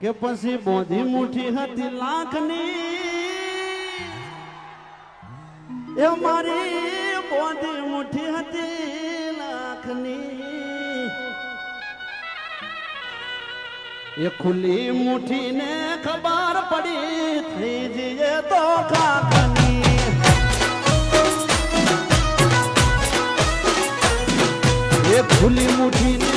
કે પછી બોધી મુઠી હતી લાખની એ મારી બોધી મુઠી હતી લાખની એ ખુલ્લી મુઠીને ખબર પડી થઈ જઈએ તો કાકની એ ખુલ્લી મુઠીને